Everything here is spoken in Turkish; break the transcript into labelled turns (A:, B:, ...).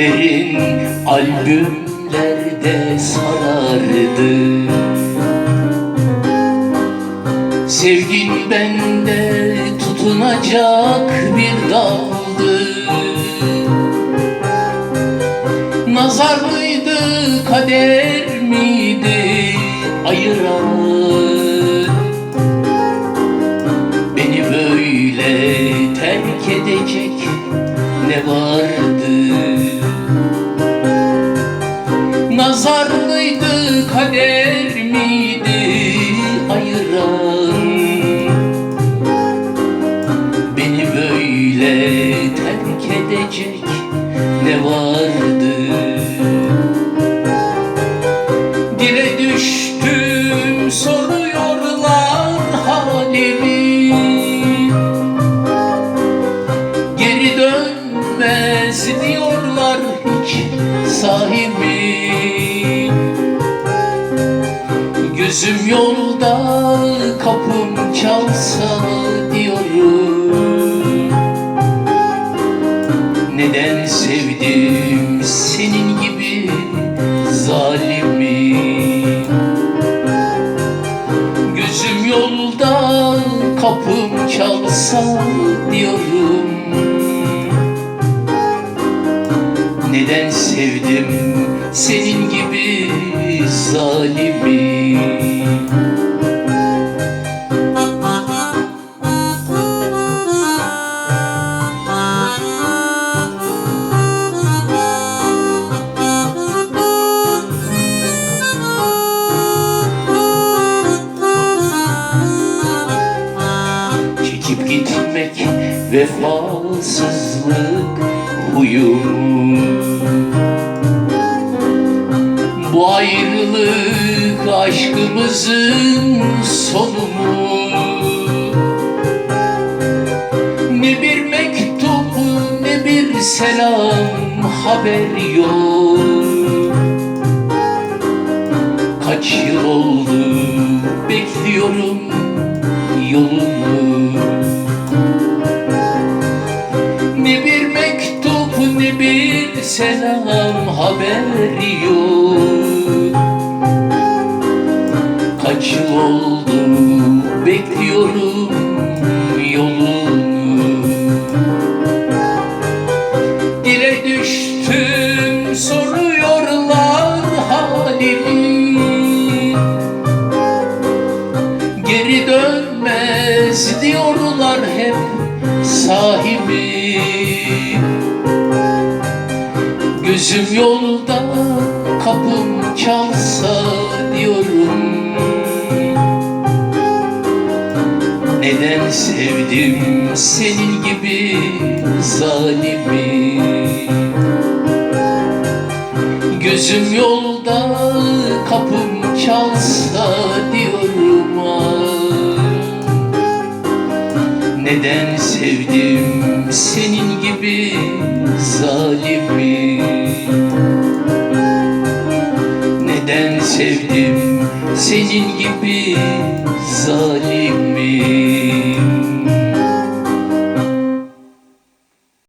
A: Resimlerin albümlerde sarardı. Sevgin bende tutunacak bir daldı. Nazar mıydı, kader miydi ayıran? Beni böyle terk edecek ne vardı Gözüm yolda kapım çalsa diyorum Neden sevdim senin gibi zalimi? Gözüm yolda kapım çalsa diyorum Neden sevdim senin gibi zalimi vefasızlık huyum. Bu ayrılık aşkımızın sonu mu? Ne bir mektup ne bir selam haber yok. Kaç yıl oldu bekliyorum yolunu selam haber yok. Kaç yıl oldu Gözüm yolda kapım çalsa diyorum. Neden sevdim senin gibi zalimi? Gözüm yolda kapım çalsa diyorum Neden sevdim senin gibi zalimi sevdim. Senin gibi zalimi